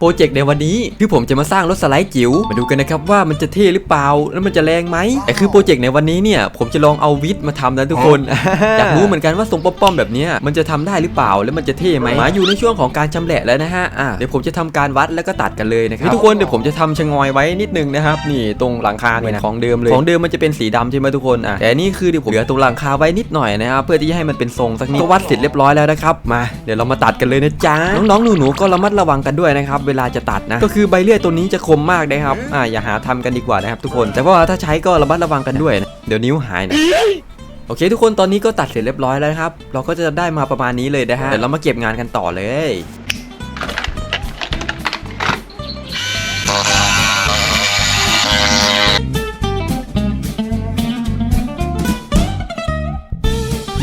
โปรเจกต์ในวันนี้คือผมจะมาสร้างรถสไลด์จิ๋วมาดูกันนะครับว่ามันจะเท่หรือเปล่า แล้วมันจะแรงไหมแต่คือโปรเจกต์ในวันนี้เนี่ยผมจะลองเอาวิทมาทำนะทุกคนอยากรู้เหมือนกันว่าทรงป้อมๆแบบนี้มันจะทำได้หรือเปล่าแล้วมันจะเท่ไหมมาอยู่ในช่วงของการชำแหละแล้วนะฮะอะเดี๋ยวผมจะทำการวัดแล้วก็ตัดกันเลยนะครับทุกคนเดี๋ยวผมจะทำชะงอยไว้นิดนึงนะครับนี่ตรงหลังคาเนี่ยนของเดิมเลยของเดิมมันจะเป็นสีดำใช่ไหมทุกคนอะแต่นนี่คือเดี๋ยวผมเหลือตรงหลังคาไว้นิดหน่อยนะครับเพื่อที่จะให้มันเป็นทรงสักนิดก็วัดเสร็จเรียบร้อยแล้วนะครับมาเดี๋ยวเรามาตัดกันเลยนะจ๊ะน้องๆหนูๆก็ระมัดระวังกันด้วยนะครับเวลาจะตัดนะ ก็คือใบเลื่อยตัวนี้จะคมมากนะครับ อ่าอย่าหาทำกันดีกว่านะครับทุกคน แต่ว่าถ้าใช้ก็ระมัดระวังกันด้วยนะเดี๋ยวนิ้วหายนะโอเค ทุกคนตอนนี้ก็ตัดเสร็จเรียบร้อยแล้วนะครับ เราก็จะได้มาประมาณนี้เลยนะฮะเดี๋ยวเรามาเก็บงานกันต่อเลย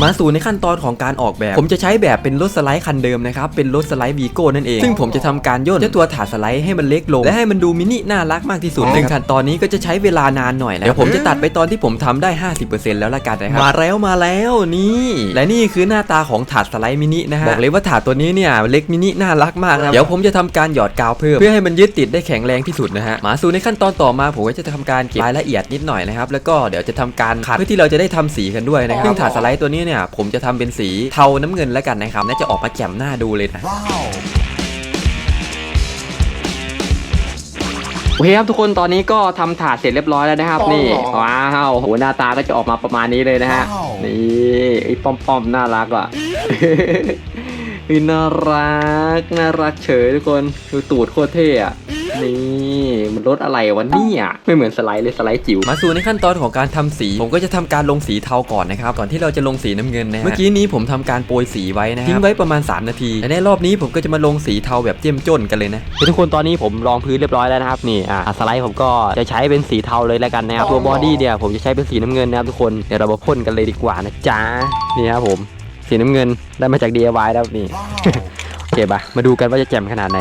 มาสู่ในขั้นตอนของการออกแบบ ผมจะใช้แบบเป็นรถสไลด์คันเดิมนะครับเป็นรถสไลด์วีโก้นั่นเอง ซึ่งผมจะทำการย่นเจ้าตัวถาดสไลด์ให้มันเล็กลงและให้มันดูมินิน่ารักมากที่สุดซึ่งขั้นตอนนี้ก็จะใช้เวลานานหน่อยนะเดี๋ยวผมจะตัดไปตอนที่ผมทำได้ 50%แล้วละกันนะครับมาแล้วมาแล้วนี่และนี่คือหน้าตาของถาดสไลด์มินินะฮะบอกเลยว่าถาดตัวนี้เนี่ยเล็กมินิน่ารักมากนะครับเดี๋ยวผมจะทำการหยอดกาวเพิ่มเพื่อให้มันยึดติดได้แข็งแรงที่สุดนะฮะมาสู่ในขั้นตอนต่อมาผมก็จะทำการเก็บรายละเอียดนิดหน่อยนะครับแล้วก็เดี๋ยวจะทำการขัดเพื่อที่เราจะได้ทำสีกันด้วยนะครับซึ่งถาดสไลด์ตัวนี้เนี่ยผมจะทำเป็นสีเทาน้ำเงินแล้วกันนะครับน่าจะออกมาแจ่มหน้าดูเลยนะโอเคครับทุกคนตอนนี้ก็ทำถาดเสร็จเรียบร้อยแล้วนะครับ นี่ว้าวโหหน้าตาก็จะออกมาประมาณนี้เลยนะฮะว้าวนี่ไอ้ป้อมๆน่ารักอะนี่น่ารักน่ารักเฉยทุกคนดูตูดโคตรเท่อะนี่ มันรถอะไรวะเนี่ยไม่เหมือนสไลด์เลยสไลด์จิ๋วมาสู่ในขั้นตอนของการทำสี ผมก็จะทำการลงสีเทาก่อนนะครับก่อนที่เราจะลงสีน้ำเงินนะฮะเมื่อกี้นี้ผมทำการโปรยสีไว้นะครับทิ้งไว้ประมาณ 3 นาทีแต่ในรอบนี้ผมก็จะมาลงสีเทาแบบเจ้มจนกันเลยนะทุกคนตอนนี้ผมรองพื้นเรียบร้อยแล้วนะครับนี่อ่าสไลด์ผมก็จะใช้เป็นสีเทาเลยแล้วกันนะครับตัวบอดี้เนี่ยผมจะใช้เป็นสีน้ำเงินนะครับทุกคนเดี๋ยวเรามาพ่นกันเลยดีกว่านะจ๊ะนี่ครับผมสีน้ำเงินได้มาจาก DIY แล้วนี่โอเคปะมาดูกันว่าจะแจ่มขนาดไหน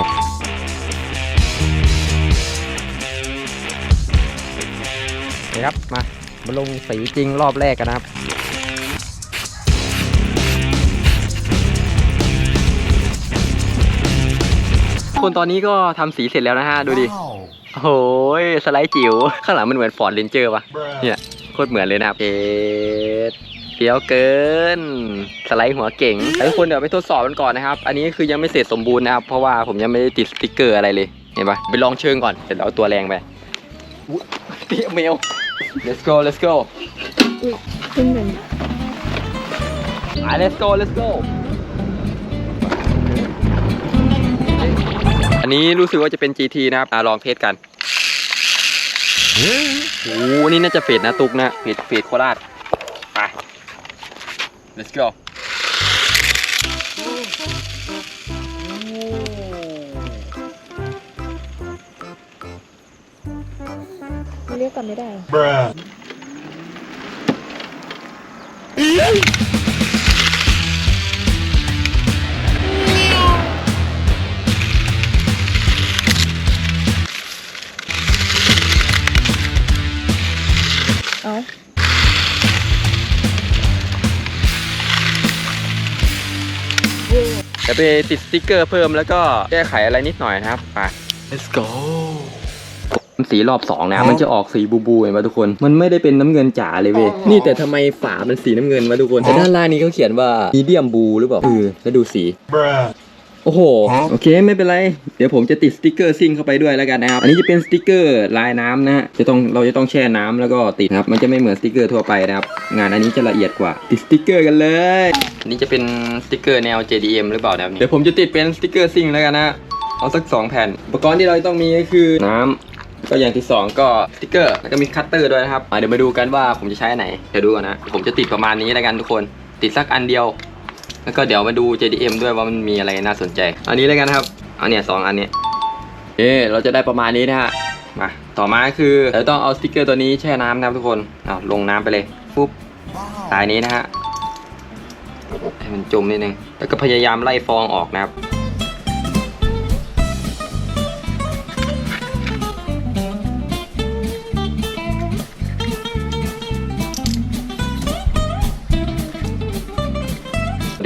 นะครับ มามาลงสีจริงรอบแรกกันนะครับคนตอนนี้ก็ทำสีเสร็จแล้วนะฮะ ดูดิ โอ้ยสไลด์จิ๋ว ข้างหลังมันเหมือนฟอร์ดเรนเจอร์ปะเนี่ยโคตรเหมือนเลยนะครับ เอ็ดเฟี้ยวเกิน สไลด์หัวเก่งแต่ทุกคนเดี๋ยวไปทดสอบกันก่อนนะครับ อันนี้คือยังไม่เสร็จสมบูรณ์นะครับ เพราะว่าผมยังไม่ได้ติดสติ๊กเกอร์อะไรเลย เห็นปะไปลองเชิงก่อน เสร็จแล้วเอาตัวแรงไปอุ๊ยเตี้ยเมล let's go let's go ขึ้นหนึ่งไป let's go let's go อันนี้รู้สึกว่าจะเป็น GT นะครับอะลองเทสกันโอ้โหนี่น่าจะเฟดนะ ตุกนะเฟดเฟดโคราชไป let's go เรียกกันไม่ได้ Bruh. เอ้าเดี๋ยวไปติดสติ๊กเกอร์เพิ่มแล้วก็แก้ไขอะไรนิดหน่อยนะครับไป let's go สีรอบสองนะ มันจะออกสีบูบูเห็นไหมทุกคน มันไม่ได้เป็นน้ำเงินจ๋าเลยเว้ย นี่แต่ทำไมฝามันสีน้ำเงินวะทุกคน แต่ด้านล่างนี้เขาเขียนว่ามีเดียมบูหรือเปล่าเออแล้วดูสี Bruh. โอ้โห โอเคไม่เป็นไร เดี๋ยวผมจะติดสติกเกอร์ซิ่งเข้าไปด้วยแล้วกันนะครับ อันนี้จะเป็นสติกเกอร์ลายน้ำนะฮะ จะต้องเราจะต้องแช่น้ำแล้วก็ติดนะครับ มันจะไม่เหมือนสติกเกอร์ทั่วไปนะครับ งานอันนี้จะละเอียดกว่า ติดสติกเกอร์กันเลย อันนี้จะเป็นสติกเกอร์แนว JDM หรือเปล่านะครับเดี๋ยวผมจะติดเป็นสติกเกอร์ซิ่งแล้วกันนะ เอาสัก2แผ่น อุปกรณ์ที่เราต้องมีก็คือน้ำ ก็อย่างที่2ก็สติกเกอร์แล้วก็มีคัตเตอร์ด้วยนะครับอะเดี๋ยวมาดูกันว่าผมจะใช้อันไหนเดี๋ยวดูก่อนนะผมจะติดประมาณนี้แล้วกันทุกคนติดสักอันเดียว แล้วก็เดี๋ยวมาดู JDM ด้วยว่ามันมีอะไรน่าสนใจ อันนี้แล้วกันครับอันเนี้ยสองอันเนี้ยเอ๊เราจะได้ประมาณนี้นะฮะมาต่อมาคือเราต้องเอาสติกเกอร์ตัวนี้แช่น้ำนะครับทุกคนเอาลงน้ำไปเลยปุ๊บสายนี้นะฮะให้มันจมนิดนึงแล้วก็พยายามไล่ฟองออกนะครับ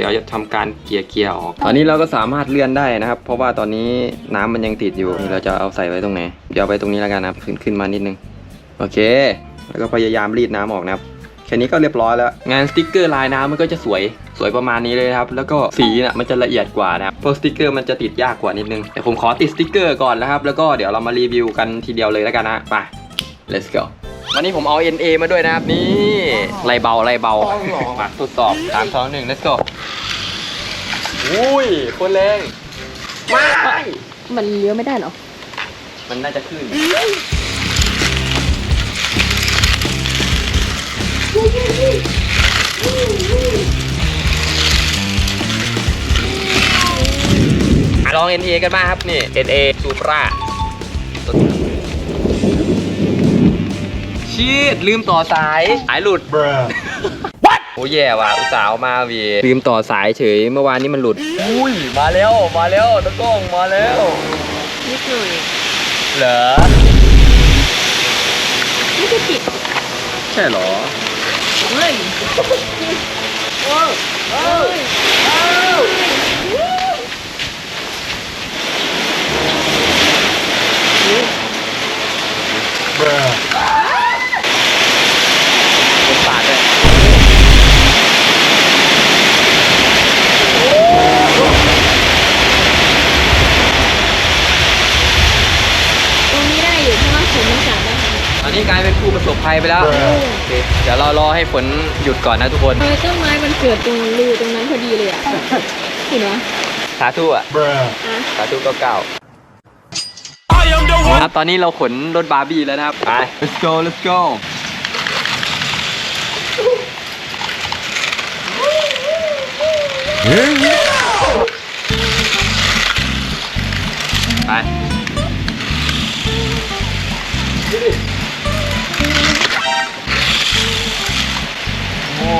ดี๋ยวยวจะทำการเกลี่ยเกลี่ยออกตอนนี้เราก็สามารถเลื่อนได้นะครับ เพราะว่าตอนนี้น้ำมันยังติดอยู่นี่เราจะเอาใส่ไว้ตรงไหนเดี๋ยวเอาไว้ตรงนี้แล้วกันนะครับขึ้นขึ้นมานิดนึงโอเค แล้วก็พยายามรีดน้ำออกนะครับแค่นี้ก็เรียบร้อยแล้ว งานสติกเกอร์ลายน้ำมันก็จะสวยสวยประมาณนี้เลยนะครับ แล้วก็สีน่ะมันจะละเอียดกว่านะครับพวกสติกเกอร์มันจะติดยากกว่านิดนึงแต่ผมขอติดสติกเกอร์ก่อนนะครับ แล้วก็เดี๋ยวเรามารีวิวกันทีเดียวเลยแล้วกันนะไป let's go วันนี้ผมเอา NA มาด้วยนะครับ นี่ไรเบาไรเบามาทดสอบสามสองหนึ่ง let's go อุ้ยคนแรงไม่มันเลี้ยวไม่ได้เหรอ มันน่าจะขึ้นอะลอง NA กันบ้างครับ นี่ NA Supra ชีดลืมต่อสายสายหลุด What โอ้แย่ว่ะอุตส่าห์เอามาวีลืมต่อสายเฉยเมื่อวานนี้มันหลุด อุ้ยมาแล้วมาแล้วตะกล้องมาแล้วนิดหน่อยเหรอไม่ได้ติดใช่เหรอเฮ้ยโอ้โอ้ย เป็นปาดเลย ตรงนี้ได้อยู่เพราะว่าผมมันสามารถ ตอนนี้กลายเป็นผู้ประสบ ภัยไปแล้วโอเคเดี๋ยวเรารอให้ฝนหยุดก่อนนะทุกคนทำไมต้นไม้มันเกิดตรงรูตรงนั้นพอดีเลยอะเห็นไหมสาธุอะอะสาธุเก้าเก้าครับตอนนี้เราขนรถบาร์บี้แล้วนะครับไป let's go let's go ไป โ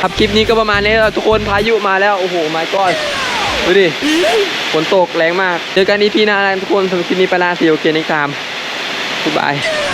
ครับคลิปนี้ก็ประมาณนี้แล้วทุกคนพายุมาแล้ว โอ้โหไม่ก้อนดูดิฝนตกแรงมาก เจอกันอีพีหน้าแล้วทุกคนสำหรับคลิปนี้ไปลาสีโอเคนิกตามบ๊ายบาย